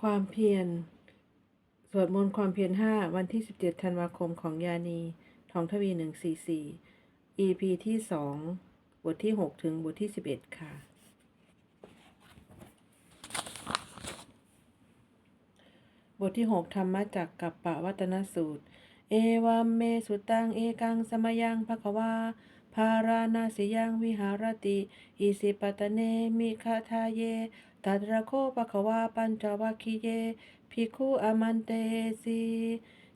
ความเพียร สวดมนต์ความเพียรห้าวันที่ 17 ธันวาคมของยานี ทองทวี 144 EP ที่ 2 บทที่ 6 ถึงบทที่ 11 ค่ะ บทที่ 6 ธรรมจากกัปปะวัตนสูตร เอวัมเมสุตัง เอกัง สมยังภควาภารานาสิยังวิหารติ อิสิปตเน มิคาทาเย ตัตระโคภควาปัญจวัคคีเยภิกขุอมันเตสี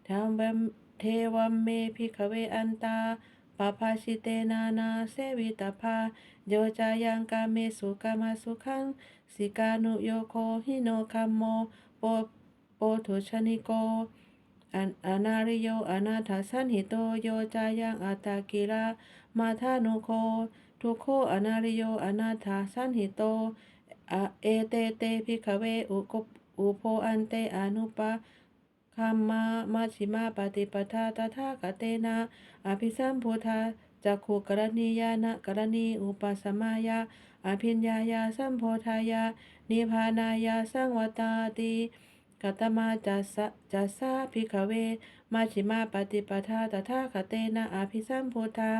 ธรรมมเทวัมเมภิกขเวอันตาปาภาชิเตนานาเสวิตาภาโยจายังกาเมสุกามาสุขังสิกานุโยโคหิโนคัมโมโปโปทุชนิโกอนาริโยอนาถาสันหิโตโยจายังอัตตากิระมาธานุโคทุโคอนาริโยอนาถาสันหิโต อะเอเตเตพิกเวอุกปอุโพอันเตอนุปะคัมมามาชิมาปฏิปทาตถาคเตนะอภิสัมพุทธาจักขุกรณียานะกรณีอุปสมายาอภิญญายาสัมโพธายานิพพานายาสังวตาติ กัตมาจัสสะจัสสาภิกขเว มาชิมาปฏิปทาตถาคเตนะอภิสัมพุทธา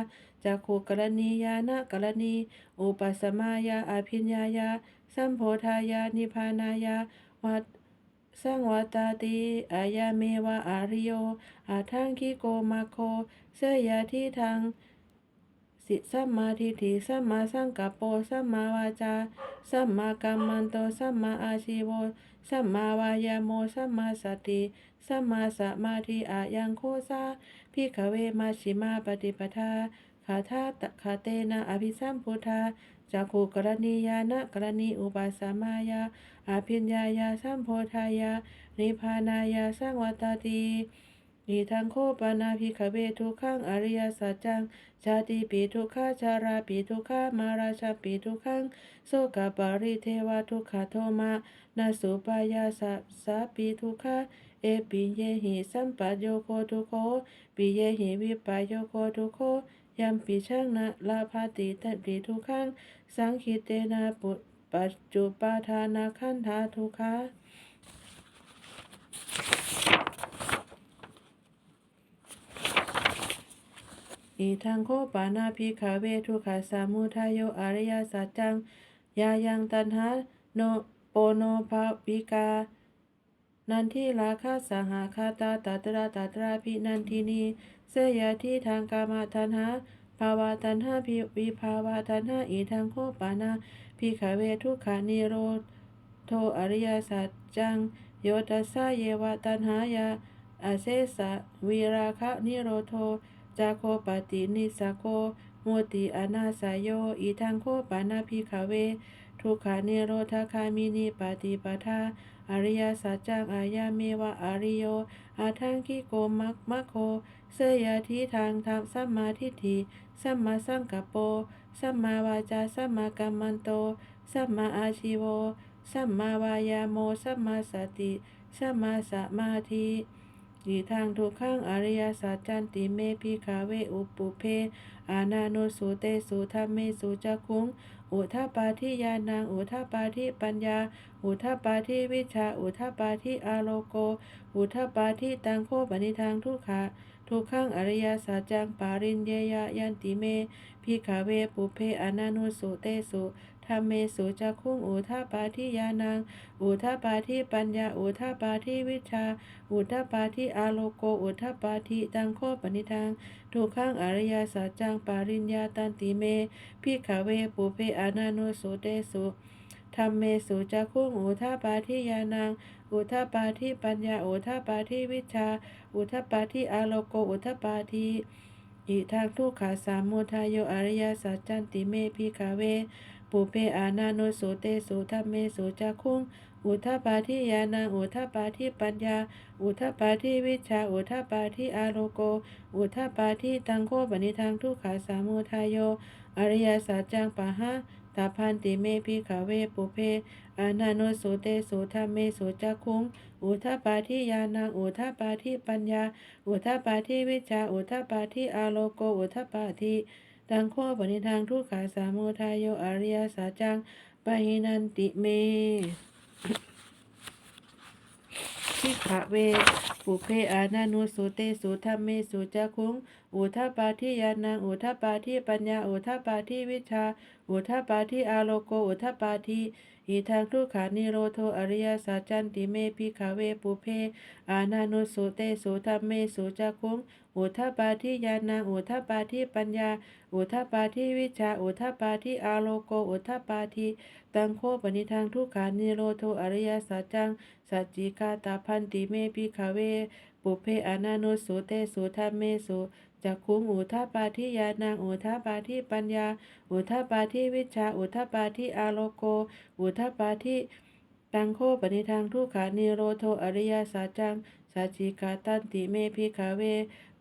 จักขุกรณียานะกรณี อุปสมายาอภิญญายา สัมโพธายานิพานายาวัดสังวัตาติอายาเมวะอาริโยอาทังคิโกมาโค เสยาที่ทาง สิสัมมาทิฏฐิสัมมาสังกัปโปสัมมาวาจาสัมมากัมมันโตสัมมาอาชีโวสัมมาวายาโมสัมมาสติสัมมาสมาธิอายังโคซาพิขเวมาชิมาปฏิปทาขาธาตคาเตนะอภิสัมพุทธาจักขุกรณียานะกรณีอุปาสมายาอภิญญายาสัมโพธายานิพพานายาสังวัตติ นิทังโคปนาภิกเวทุขังอริยสัจจัง ชาติปีทุขาชาราปีทุขามาราชาปีทุขังโสกปาริเทวทุกขโทมานาสุปายาสัสาปีทุขาเอปิเยหิสัมปัโยโคทุโคปิเยหิวิปายโยโคทุโคยัมปิช่างนะลาภาติตติทุขังสังคิเตนะปุปัจจุปาทานาขันธาทุขา อีทังโคปานาภิกขาเวทุขาสามุทายโยอริยสัจจัง ยายังตันหาโนโปโนภาวิกา นันทิราคาสหาคาตาตัตระตัตระพินันทินีเสยที่ทางกามาตันหาภาวะตันหาภิวิภาวะตันหาอีทังโคปานาภิกขาเวทุขานิโรธโทอริยสัจจัง โยตัสสะเยวะตันหายาอาเสสะวิราคะนิโรโท จาโคปตินิสาโกโมติอนาสายโย อีทังโคปานาภิกขเว ทุกขานิโรธคามินิปฏิปทาอริยสัจจังอายาเมวะอาริโย อาทังคิโกมักมะโค เสยทิทางธรรมสัมมาทิฏฐิสัมมาสังกัปโปสัมมาวาจาสัมมากัมมันโตสัมมาอาชีโวสัมมาวายาโมสัมมาสติสัมมาสมาธิ ดีทางทุกขังอริยสัจจันติเมพิคาเวอุปุเพ อานาโนสุเตสุธรรมเมสุจักคุงอุทาปาทิยานังอุทาปาทิปัญญา อุทาปาทิวิชา อุทาปาทิอาโลโก อุทาปาทิตังโคปนิทางทุกขะ ทุกขังอริยสัจจังปารินเยยะยันติเมพิคาเวปุเพอนาโนสุเตสุธรรมเมสุจักคุงอุทาปาทิยานัง อุทาปาทิปัญญา อุทาปาทิวิชา อุทาปาทิอาโลโก อุทาปาทิตังโคปนิทางทุกขังอริยสัจจังปาริญญาตันติเมพิขเวปุเพอนาโนสุเตสุ ธรรมเมสุจักขุงอุทาปาทิยานัง อุทาปาทิปัญญา อุทาปาทิวิชา อุทาปาทิอาโลโก อุทาปาทิอิทางทุกขาสามุทายโยอริยสัจจันติเมพิขเว ปุเพอานาโนสุเตสุธรรมเมสุจักขุงอุทาปาทิยานังอุทาปาทิปัญญา อุทาปาทิวิชา อุทาปาทิอาโลโก อุทาปาทิตังโคปนิทางทุกขาสามุทายโย อริยสัจจังปะหะ ตาพันติเมพิขเวปุเพ อานาโนสุเตสุธรรมเมสุจักคุง อุทาปาทิยานังอุทาปาทิปัญญา อุทาปาทิวิชา อุทาปาทิอาโลโก อุทาปาทิดังข้อปนิทางทุกขาสามุทายโยอริยสัจจังปะหินันติเม พิขะเว ปุเพอานานุสุเตสุธรรมเมสุจักขุงอุทปาทิยานังอุทปาทิปัญญาอุทปาทิวิชา อุทปาทิอาโลโกอุทปาทิอีทางทุกขานิโรโทอริยสัจจันติเมพิขเวปุเพอานานุสุเตสุธรรมเมสุจักขุง อุทปาทิยานังอุทปาทิปัญญา อุทปาทิวิชา อุทปาทิอาโลโก อุทปาทิตังโคปนิทางทุกขานิโรโทอริยสัจจัง สัจจิกาตาพันติเมพิขะเว ปุเพอานานุสุเตสุธรรมเมสุจักขุงอุทาปาทิยานังอุทาปาทิปัญญา อุทาปาทิวิชา อุทาปาทิอาโลโก อุทาปาทิตังโคปนิทางทุกขานิโรโทอริยสัจจังสัจจิกาตันติเมพิขะเว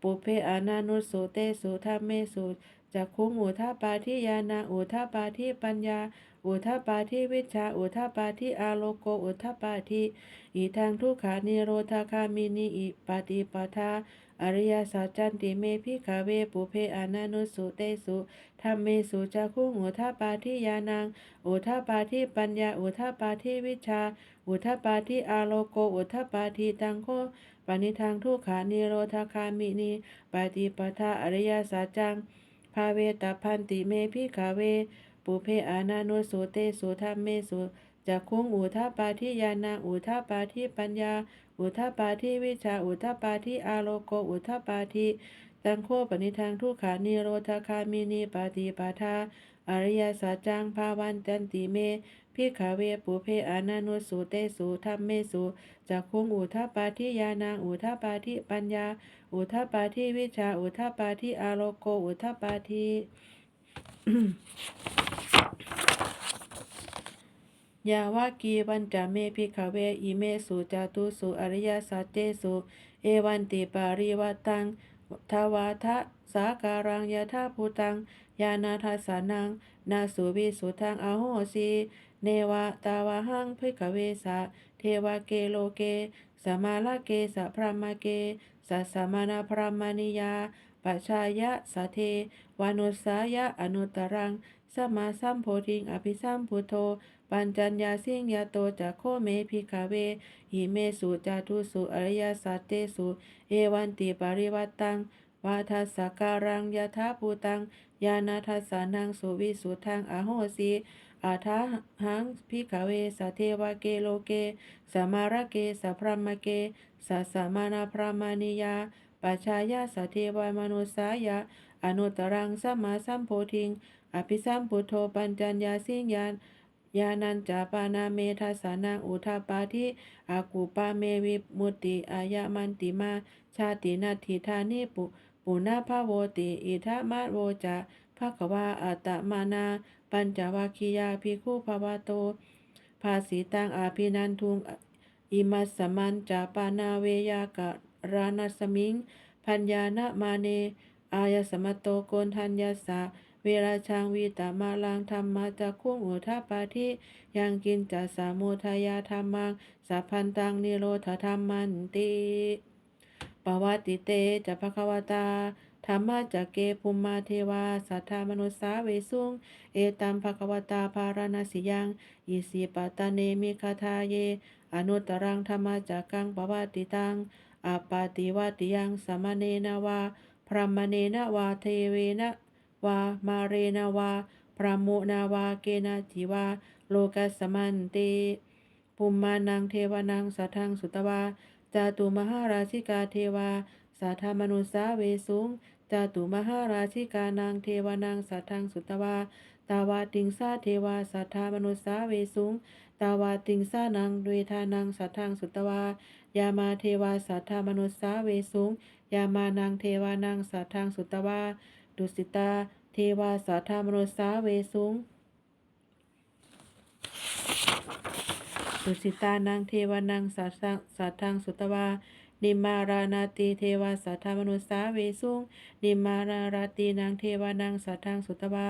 ปุเพอานานุสุเตสุธรรมเมสุจักขุงอุทาปาทิยานังอุทาปาทิปัญญา อุทาปาทิวิชา อุทาปาทิอาโลโก อุทาปาทิอีทางทุกขานิโรธาคามินิอิปฏิปทาอริยสัจจันติเมพิขะเวปุเพอานานุสุเตสุธรรมเมสุจักขุงอุทาปาทิยานัง อุทาปาทิปัญญา อุทาปาทิวิชา อุทาปาทิอาโลโก อุทาปาทิตังโค ปณิทางทุกขานิโรธาคามินิปฏิปทาอริยสัจจังภาเวตาพันติเมพิขะเว ปุเพอานานุสุเตสุธรรมเมสุจักขุงอุทาปาทิยานังอุทาปาทิปัญญา อุทาปาทิวิชาอุทาปาทิอาโลโกอุทาปาทิตังโคปณิทางทุกขานิโรธาคามินิปฏิปทาอริยสัจจังภาวันตันติเม พิขเวปุเพอานานุสุเตสุธรรมเมสุจักขุงอุทาปาทิยานังอุทาปาทิปัญญา อุทาปาทิวิชา อุทาปาทิอาโลโก อุทาปาทิยาวากีวันจาเมพิขเวอิเมสุจาตุสุอริยสัจเจสุเอวันติปาริวัตังทวาทะสาการังยะทาภูตัง ยานาทัสานัง นาสุวิสุทังอโหสี เนวะตาวาหังพิขะเวสะเทวะเกโลเกสมาลเกสะพรามเกสัสมานาพรามณิยาปัชายะสะเทวานุสายะอนุตรังสมมาสัมโพธิงอภิสัมพุทโธปัญจัญญาสิงยาโตจักโคเมพิกาเวหิเมสุจาตุสุอริยสัจเตสุเอวันติปาริวัตตังวาทัสสการังยะทาภูตังยานาทัสานังสุวิสุทังอโหสี อาทาหังพิกาเวสเทวเกโลเกสมาระเกสพรหมเกสัสมานาพรหมานิยาปัจชายาสเทวามนุสายะอนุตรังสัมมาสัมโพธิง อภิสัมพุทโธปัญจัญญาสิงยานยานันจาปานาเมทัสานังอุทาปาทิอากูปาเมวิมุติอายะมันติมา ชาตินาทิธานิปุปุนาภาโวติ อิทะมาโวจะภะควาอัตมานา ปัญจวัคคียาภิกขุภวโต ภาสีตังอาภินันทุงอิมัสมันจาปานาเวยากะรานัสมิง พัญญานะมาเน อายสมโตโกนทัญญาสะเวราชังวีตามาลังธรรมมาจากคุ้งอุทาปาทิยังกินจัสามุทายาธรรมังสัพพันตังนิโรธธรรมันติปวัตติเตจะภควตา ธรรมะจักเกภุมมาเทวา สัทธามนุสสาเวสุง เอตัมภควตาภารณสิยังอิสิปตาเนมิคาทาเย อนุตรังธรรมจักกังปวัตติตังอาปาติวัติยังสมเนนวา พรหมเนนวาเทเวนะวา มาเรนวา พระโมนาวาเกนะจิวา โลกัสมันติภูมมานังเทวานังสัทธังสุตวาจาตุมหาราชิกาเทวา สัทธามนุสาเวสุงจาตุมหาราชิกานังเทวานังสัทธังสุตวา ตาวาติงสาเทวาสัทธามนุสาเวสุง ตาวาติงสานังเวทานังสัทธังสุตวา ยามาเทวาสัทธามนุสาเวสุง ยามานังเทวานังสัทธังสุตวา ดุสิตา เทวาสัทธามนุสาเวสุงดุสิตานังเทวานังสัทธังสัทธังสุตวา นิมารานาตีเทวาสัทธามนุสาเวสุงนิมาราราตีนางเทวานางสัทธังสุตวา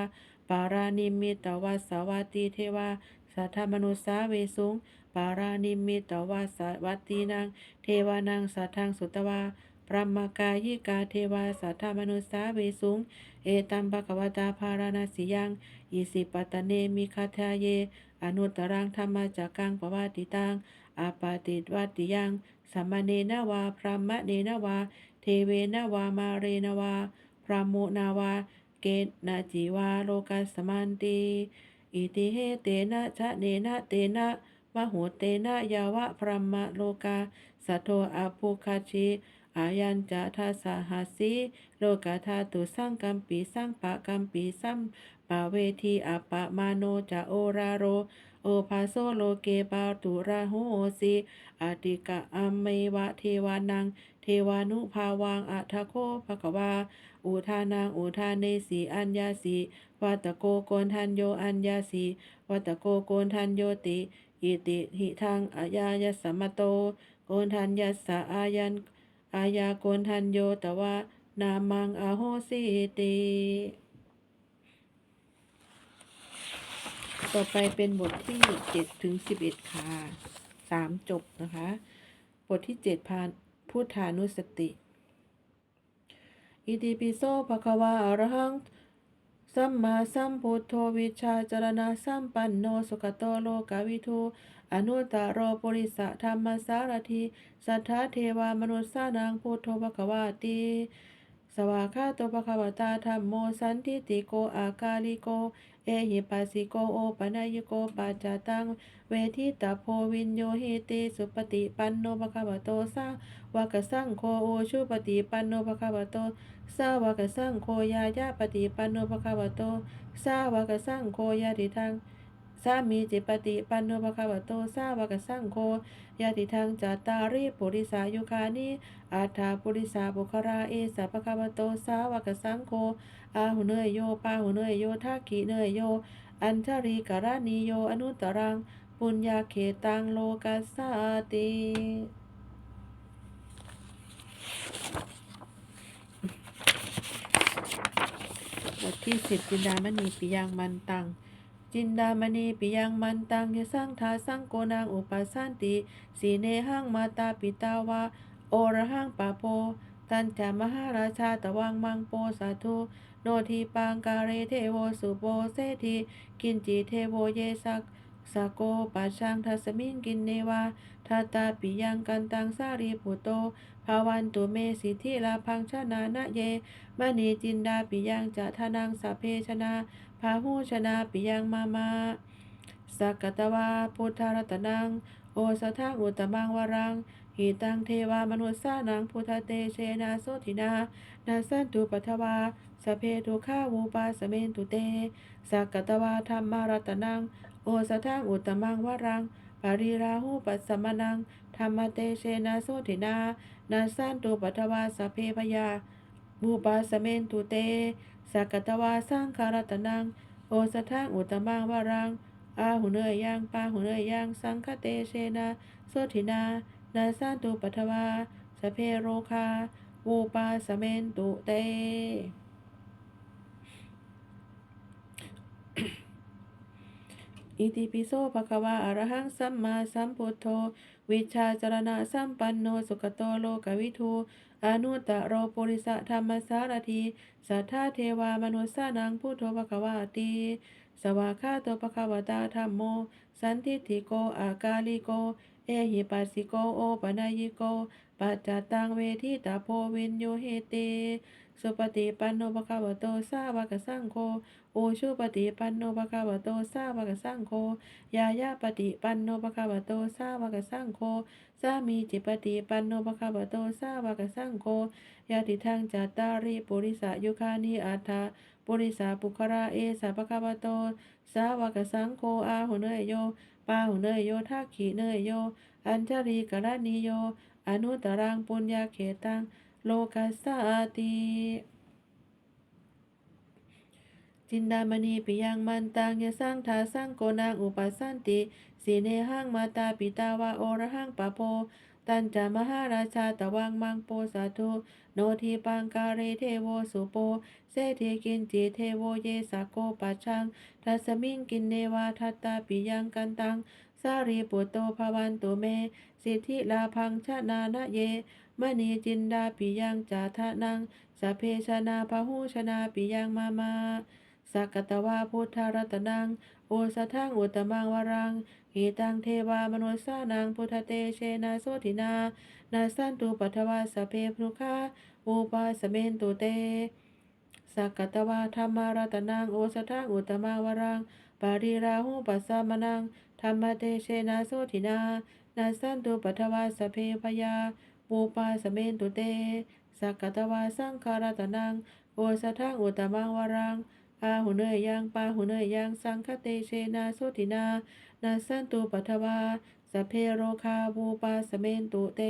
ปารานิมิตตวัสาวาตีเทวาสัทธามนุสาเวสุงปารานิมิตตวัสวัตตีนางเทวานางสัทธังสุตวา ระมกายิกาเทวาสัทธามนุสาเวสุง เอตัมภควตาภารณสิยังอิสิปตะเนมิคาทาเย อนุตรังธรรมจักกังปวัติตังอาปาติวัติยังสัมมเนนวาพรหมเนนวา เทเวนวามาเรนวา พรหมุนาวา เกณนาจีวาโลกัสมันติอิติเหเตนะชะเนนะเตนะมโหเตนะยาวะพรหมโลกาสัทโทอภูคาชิ อายัญจะทัสสหัสีโลกาธาตุสังกัมปีสังปะกัมปีสัมปะเวทีอัปปะมาโนจะโอราโร โอภาโซโลเกปาตุราหูโหสิอติกะอัมเมวะเทวานัง เทวานุภาวังอัทโคภะกวา อุทานังอุทานเนสีอัญญาสีวัตโกโกนทันโยอัญญาสีวัตโกโกนทันโยติอิติหิทังอายายสัมมโตโกนทันยัสสะอายัน อายาโกนทันโยตวะนามังอโหสิติต่อไปเป็นบทที่7ถึง11ค่ะสามจบนะคะ บทที่7พานพุทธานุสติ อิติปิโสภะควาอรหังสัมมาสัมพุทโธวิชาจารณะสัมปันโนสุขโตโลกาวิทู อนุตตรโรปุริสะธรรมสารทีสัทธาเทวามนุษย์สานังพุทโธภควาติสวากขาโตภควตาธรรมโมสันทิติโกอากาลิโก เอหิปัสสิโกโอปนัยโกปัจจตัง เวทิตาโพวินโยหิติสุปฏิปันโนภควโตสาวกสังโฆโอชุปฏิปันโนภควโตสาวกสังโฆยายาปฏิปันโนภควโตสาวกสังโฆยาติทัง สามีจิปฏิปันโนภควโตสาวกสังโฆยาติทังจัตตาริปุริสายุคานิอาถาปุริสาบุคราเอสะภควโตสาวกสังโฆอาหุเนยโยปาหุเนยโยทักขิเนยโย อัญชริการานิโยอนุตตรัง ปุญญาเขตังโลกัสสาติบทที่สิบจินดามณีปิยังมันตัง จินดามณีปิยังมันตังยะสังทาสังโกนางอุปสันติสีเนหังมาตาปิตาวาโอระหังปาโป ตันจามหาราชาตะวังมังโปสาธุโนทีปังการเทโวสุโปเสทีกินจิเทโวเยสักสโกปัชชังทัสมิงกินเนวาทัตาปิยังกันตังสารีปุโต ภาวันตุเมสิทธิลาพังชนานะเยมณีจินดาปิยังจะทานังสัพเพชนา พาหูชนาปิยังมามาสักกตวาพุทธรัตนัง โอสทังอุตมังวรังหิตังเทวามนุษสานังพุทธเตเชนาโสทินา นาสันตุปัทวาสเพทุขาวูปาสเมนตุเต สักกตวาธรรมารัตนัง โอสทังอุตมังวรังปาริราหูปัสสมนัง ธรรมเตเชนาโสทินา นาสันตุปัทวาสเพพยาบูปาสเมนตุเต สักตวาสังคารตนัง โอสทังอุตมังวรัง อาหุเนยยังปาหุเนยยัง สังคเตเชนาโสทินา นาสันตุปัทวาสเพโรคาวูปาสเมนตุเต อิติปิโสภะคะวะอะระหังสัมมาสัมพุทโธ วิชาจารณะสัมปันโน สุขโตโลกวิทู อนุตตรโรปุริสะธรรมสารที สัทธาเทวามนุษสานังพุทโธภะคะวะตีสวากขาโตปะคะวตาธรรมโม สันทิฏฐิโกอากาลิโก เอหิปัสสิโกโอปนายิโก ปัจจตังเวทิตาโพวินโยเฮเต สุปฏิปันโนภะคะวะโตสาวกสังโฆโอชุปฏิปันโนภะคะวะโตสาวกสังโฆยายาปฏิปันโนภะคะวะโตสาวกสังโฆสามีจิปฏิปันโนภะคะวะโตสาวกสังโฆยาติทังจัตตาริปุริสายุคานิอัฏฐาปุริสาปุคราเอสะภะคะวะโต สาวกสังโฆอาหุเนยโยปาหุเนยโยทักขิเนยโย อัญชริกรณิโย อนุตตรังปุญญาเขตัง โลกัสสาติจินดามณีปิยังมันตังยะสังทาสังโกนางอุปสันติสีเนหังมาตาปิตาวาโอระหังปะโพ ตันจามหาราชาตะวังมังโปสาธุโนทีปังการเทโวสุโปเสเทกินจิเทโวเยสาโกปัชชังทัสมิงกินเนวาทัตตาปิยังกันตัง สารีปุตโตภวันตุเม สิทธิลาพังชนานะเย มณีจินดาปิยังจาทะนังสเพชนาพหูชนาปิยังมามาสักตวาพุทธรัตนัง โอสทังอุตมังวรังหิตังเทวามนุสสานังพุทธเตเชนะโสทินา นาสันตุปัทวาสเพพรุคาอุปาสเมนตุเตสักตวาธรรมารัตนังโอสทังอุตตมาวรัง ปาริราหุปัสสามนังธรรมเตเชนะโสทินา นาสันตุปัทวาสเพพยา อุปาสเมนตุเต สักกตวาสังคารตนัง โอสทังอุตมังวรังอาหุเนยยังปาหุเนยยังสังคเตเชนาโสตินา นาสันตุปัทวาสเพโรคาบูปาสเมนตุเต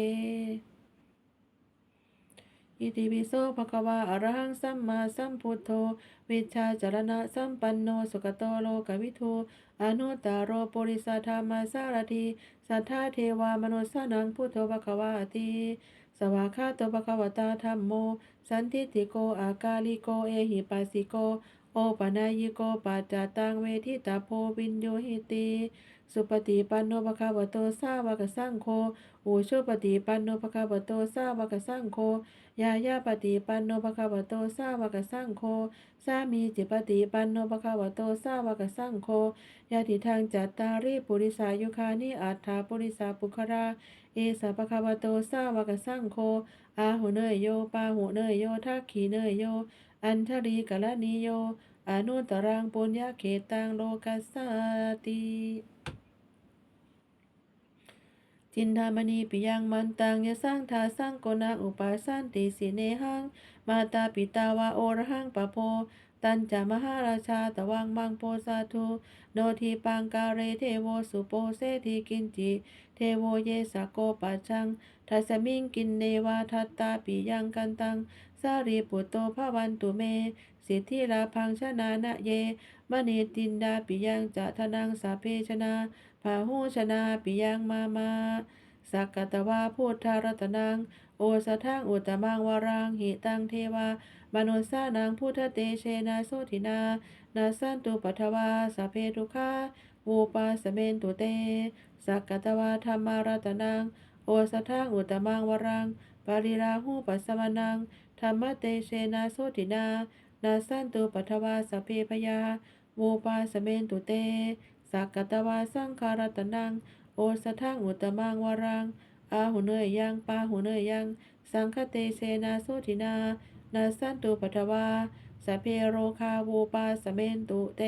อิติปิโสภะคะวะอระหังสัมมาสัมพุทโธ วิชาจารณะสัมปันโนสุขโตโลกวิทูอนุตตรโรปุริสธรรมสารถีสัทธาเทวามนุสนังพุทโธภะคะวะติสวากขาโตภะคะวตาธัมโม สันทิฏฐิโกอากาลิโกเอหิปัสสิโก โอปะนายิโกปัจจตังเวทิตาโพวินโยหิติ สุปฏิปันโนภะคะวะโตสาวกสังโฆอุชุปฏิปันโนภะคะวะโตสาวกสังโฆยายาปฏิปันโนภะคะวะโตสาวกสังโฆสามีจิปฏิปันโนภะคะวะโตสาวกสังโฆยาติทางจัตตาริปุริสายุคานิอัฏฐาปุริสาปุคราเอสะภะคะวโตสาวกสังโฆอาหุเนยโยปาหุเนยโยทักขีเนยโย อันทรีกะละนิโยอนุตตรังปุญญาเขตังโลกัสสติ จินทามณีปิยังมันตังยะสร้างทาสร้างโกนาอุปาสันติสิเนหัง มาตาปิตาวาโอระหังปะโพ ตันจามหาราชาตวังมังโปสาธุโนทีปังกาเรเทโวสุโปเสทีกินจิ เทโวเยสะโกปัจจังทัสมิงกินเนวาทัตตาปิยังกันตังสารีปุตโตภวันตุเม สิทธิลาพังชนานะเยมณีตินดาปิยังจะทนังสาเพชนา พาหูชนาปิยังมามาสักกตวาพุทธารัตนัง โอสทังอุตมังวรังหิตังเทวามนุสานังพุทธเตเชนะโสทินา นาสันตุปัทวาสเพทุคาวูปาสเมนตุเต สักกตวาธรรมารัตนัง โอสทังอุตมังวรัง ปาริราหูปัสสมนังธรรมเตเชนะโสทินา นาสันตุปัทวาสเพพยาวูปาสเมนตุเต สักกตวาสังคารตนัง โอสทังอุตมังวรัง อาหุเนยยังปาหุเนยยัง สังคเตเสนาโสตินา นาสันตุปัทวาสเพโรคาวูปาสเมนตุเต